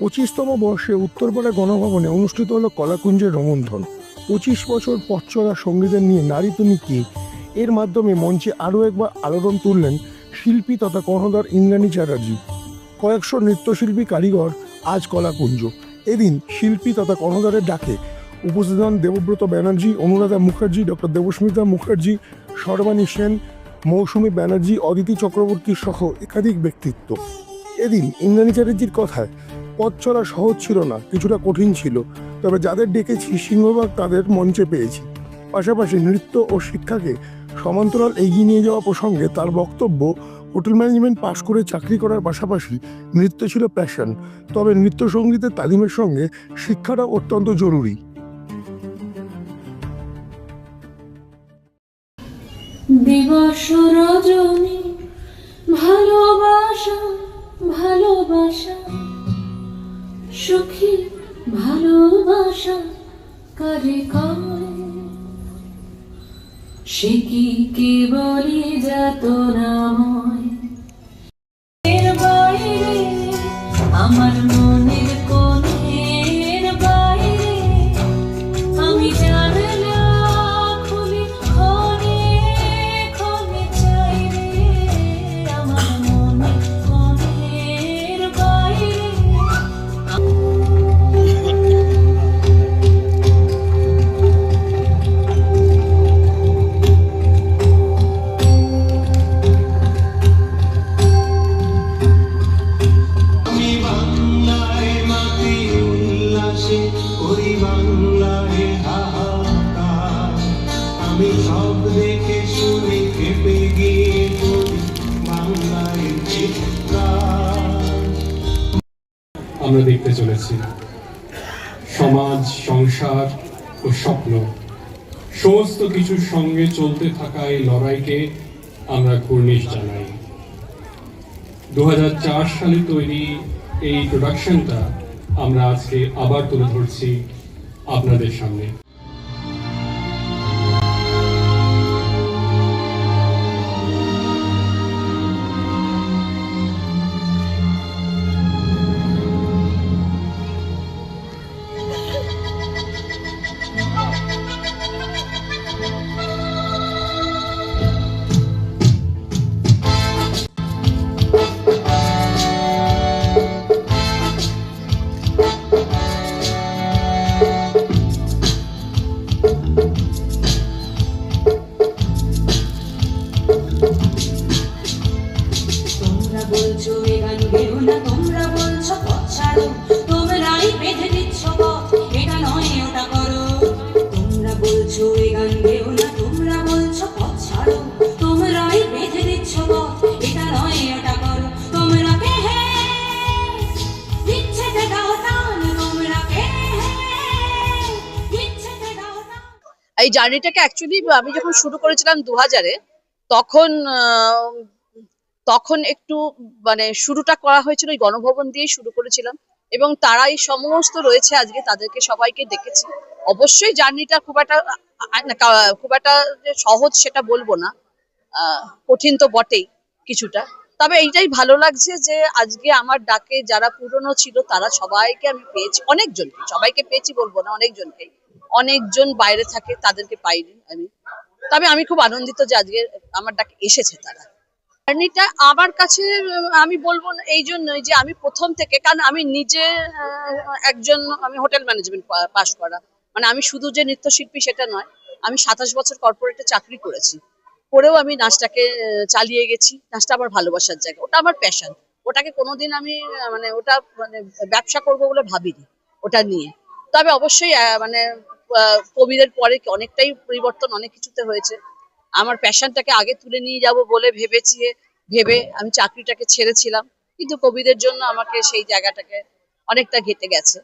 পঁচিশতম বর্ষে উত্তরপাড়া গণভবনে অনুষ্ঠিত হলো কলাকুঞ্জের রোমন্থন। পঁচিশ বছর পথ চলা সঙ্গীদের নিয়ে নারী তুমি কি এর মাধ্যমে মঞ্চে আরও একবার আলোড়ন তুললেন শিল্পী তথা কর্ণধার ইন্দ্রাণী চ্যাটার্জি। কয়েকশো নৃত্যশিল্পী কারিগর আজ কলাকুঞ্জ। এদিন শিল্পী তথা কর্ণধারের ডাকে উপস্থিত হন দেবব্রত ব্যানার্জি, অনুরাধা মুখার্জি, ডক্টর দেবস্মিতা মুখার্জি, সর্বাণী সেন, মৌসুমী ব্যানার্জি, অদিতি চক্রবর্তী সহ একাধিক ব্যক্তিত্ব। এদিন ইন্দ্রাণী চ্যাটার্জির কথায় পথ চলা সহজ ছিল না, কিছুটা কঠিন ছিল। তবে যাদের ডেকেছি সিংহভাগ তাদের মঞ্চে পেয়েছি। পাশাপাশি নৃত্য ও শিক্ষাকে সমান্তরাল এগিয়ে নিয়ে যাওয়া প্রসঙ্গে তার বক্তব্য, হোটেল ম্যানেজমেন্ট পাশ করে চাকরি করার পাশাপাশি নৃত্য ছিল প্যাশন। তবে নৃত্য সঙ্গীতের তালিমের সঙ্গে শিক্ষাটা অত্যন্ত জরুরি। দিবস রজনী, ভালোবাসা ভালোবাসা। সুখী ভালোবাসা কারে কয় সে কি কে কেবলই যাত নাময় আমরা দেখতে চলেছি সমাজ, সংসার ও স্বপ্ন। সমস্ত কিছুর সঙ্গে চলতে থাকা এই লড়াইকে আমরা কুর্নিশ জানাই। দু হাজার চার সালে তৈরি এই প্রোডাকশনটা আমরা আজকে আবার তুলে ধরছি আপনাদের সামনে। এই জার্নিটাকে অ্যাকচুয়ালি আমি যখন শুরু করেছিলাম দু হাজারে তখন তখন একটু মানে শুরুটা করা হয়েছিল, ওই গণভবন দিয়েই শুরু করেছিলাম। এবং তারাই সমস্ত রয়েছে আজকে তাদেরকে সবাইকে দেখেছি। অবশ্যই জার্নিটা খুব একটা খুব একটা যে সহজ সেটা বলব না। কঠিন তো বটেই কিছুটা। তবে এইটাই ভালো লাগছে যে আজকে আমার ডাকে যারা পুরনো ছিল তারা সবাইকে আমি পেয়েছি অনেকজন সবাইকে পেয়েছি বলব না, অনেকজনকে। অনেকজন বাইরে থাকে তাদেরকে পাইনি আমি। তবে আমি খুব আনন্দিত যে আজকে আমার ডাকে এসেছে তারা। জার্নিটা আমার কাছে, আমি বলব এই জন্যই যে আমি প্রথম থেকে, কারণ আমি নিজে একজন আমি হোটেল ম্যানেজমেন্ট পাশ করা। মানে আমি শুধু যে নৃত্যশিল্পী সেটা নয়, আমি সাতাশ বছর কর্পোরেটে চাকরি করেছি। করেও আমি নাচটাকে চালিয়ে গেছি। নাচটা আমার ভালোবাসার জায়গা। ওটা আমার প্যাশন ওটাকে কোনোদিন আমি মানে ওটা মানে ব্যবসা করব বলে ভাবিনি ওটা নিয়ে। তবে অবশ্যই মানে কোভিডের পরে অনেকটাই পরিবর্তন, অনেক কিছুতে হয়েছে। আমার প্যাশনটাকে আগে তুলে নিয়ে যাব বলে ভেবেছি, ভেবে আমি চাকরিটাকে ছেড়েছিলাম। কিন্তু কোভিডের জন্য আমাকে সেই জায়গাটাকে অনেকটা ঘেটে গেছে।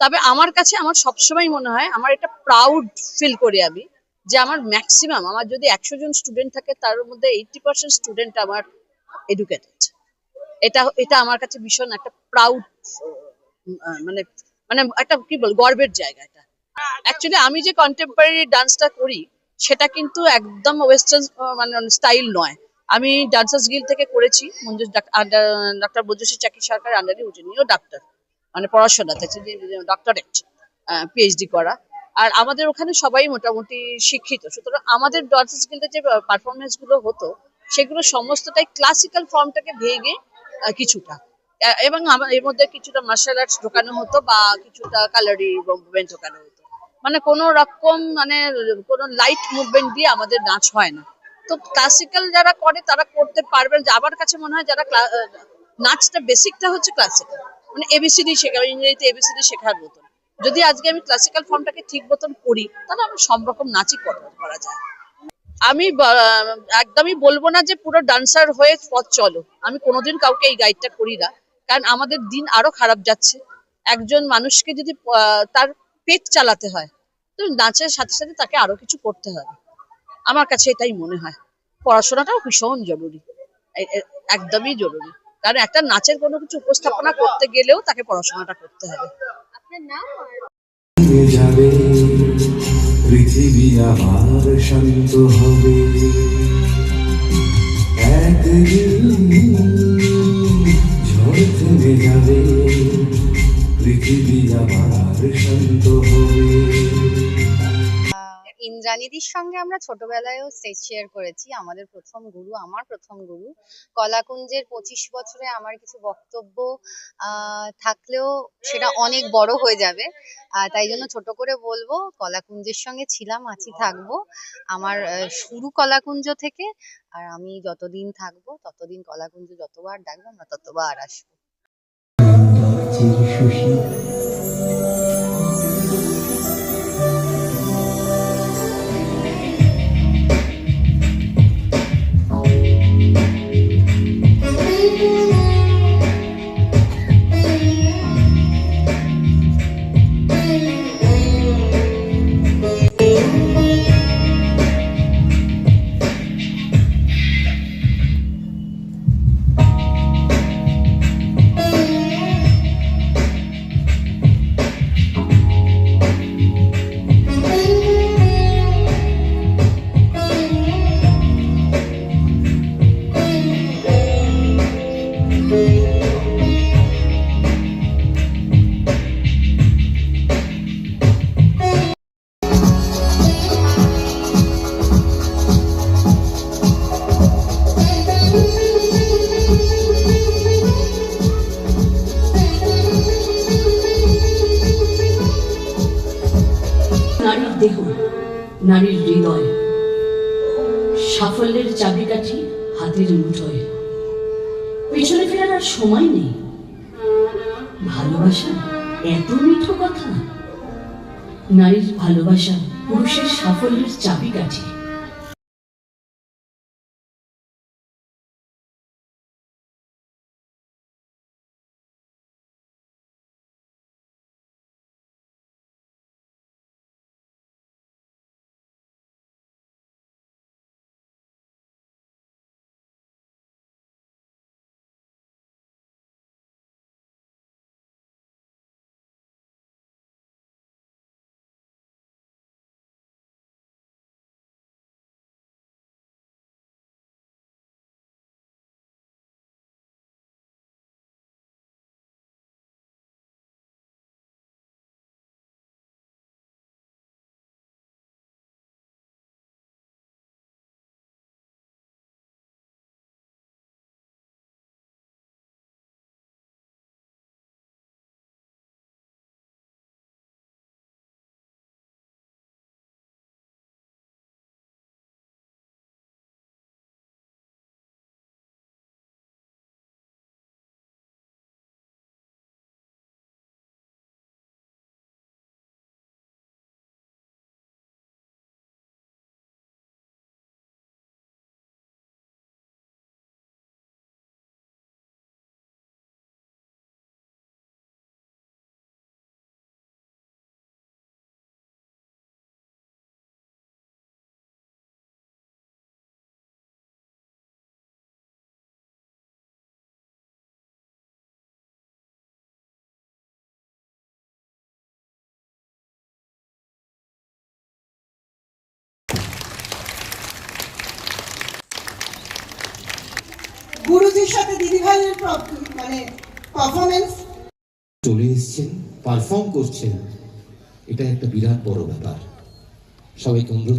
তবে আমার কাছে আমার সবসময় মনে হয়, আমার এটা প্রাউড ফিল করি আমি যে আমার ম্যাক্সিমাম আমার যদি একশো জন স্টুডেন্ট থাকে, তার মধ্যে এইটি পার্সেন্ট স্টুডেন্ট আমার এডুকেটেড এটা এটা আমার কাছে ভীষণ একটা প্রাউড মানে মানে একটা কি বল গর্বের জায়গা এটা। অ্যাকচুয়ালি আমি যে কন্টেম্পোরারি ডান্সটা করি সেটা কিন্তু একদম ওয়েস্টার্ন মানে স্টাইল নয়। আমি ডান্সার্স গিল থেকে করেছি মঞ্জুস ডাক্তার মঞ্জুশ্রী চাকি সরকার আন্ডারে উঠেনিও ডাক্তার মানে পড়াশোনাতে ডক্টরেট পিএইচডি করা। আর আমাদের ওখানে সবাই মোটামুটি শিক্ষিত, সুতরাং আমাদের ডান্স স্কুলে যে পারফরমেন্সগুলো হতো, সেগুলো সমস্তটাই ক্লাসিক্যাল ফর্মটাকে ভেঙে কিছুটা। এবং আমার, এর মধ্যে কিছুটা মার্শাল আর্টস ঢোকানো হতো বা কিছুটা কালারি মুভমেন্ট ঢোকানো হতো। মানে কোনো রকম মানে কোনো লাইট মুভমেন্ট দিয়ে আমাদের নাচ হয় না। তো ক্লাসিক্যাল যারা করে, তারা করতে পারবেন। আমার কাছে মনে হয় যারা নাচটা বেসিকটা হচ্ছে ক্লাসিক্যাল মানে এবিসিডি শেখা ইংরেজিতে এবিসিডি শেখার মতন। যদি আজকে আমি ক্লাসিক্যাল ফর্মটাকে ঠিক মতন করি, তাহলে আমি সব রকম নাচই করা- যায়। আমি একদমই বলব না যে পুরো ডান্সার হয়ে পথ চলো। আমি কোনোদিন কাউকে এই গাইডটা করি না। কারণ আমাদের দিন আরও খারাপ যাচ্ছে। একজন মানুষকে যদি তার পেট চালাতে হয়। তো নাচের সাথে সাথে তাকে আরও কিছু করতে হবে। আমার কাছে এটাই মনে হয়। পড়াশোনাটাও ভীষণ জরুরি। একদমই জরুরি। কারণ একটা নাচের কোনো কিছু উপস্থাপনা করতে গেলেও তাকে পড়াশোনাটা করতে হবে। যাবে পৃথিবী আবার শান্ত হবে। একদিন ঝড় থেমে যাবে। পৃথিবী ইন্দ্রাণীদির সঙ্গে আমরা ছোটবেলায়ও স্টেজ শেয়ার করেছি। আমাদের প্রথম গুরু, আমার প্রথম গুরু। কলাকুঞ্জের পঁচিশ বছরে আমার কিছু বক্তব্য থাকলেও সেটা অনেক বড় হয়ে যাবে। তাই জন্য ছোট করে বলব, কলাকুঞ্জের সঙ্গে ছিলাম, আছি, থাকব। আমার শুরু কলাকুঞ্জ থেকে, আর আমি যতদিন থাকব, ততদিন কলাকুঞ্জ যতবার ডাকবো, আমরা ততবার আসব। সাফল্যের চাবিকাঠি হাতের মুঠোয়। পিছনে ফেরার আর সময় নেই। ভালোবাসা এত মিঠো কথা নারীর ভালোবাসা পুরুষের সাফল্যের চাবিকাঠি। গুরুজির সাথে দিদিভাইয়ের মানে পারফরমেন্স চলে এসছেন পারফর্ম করছেন। এটা একটা বিরাট বড় ব্যাপার। সবাইকে অনুরোধ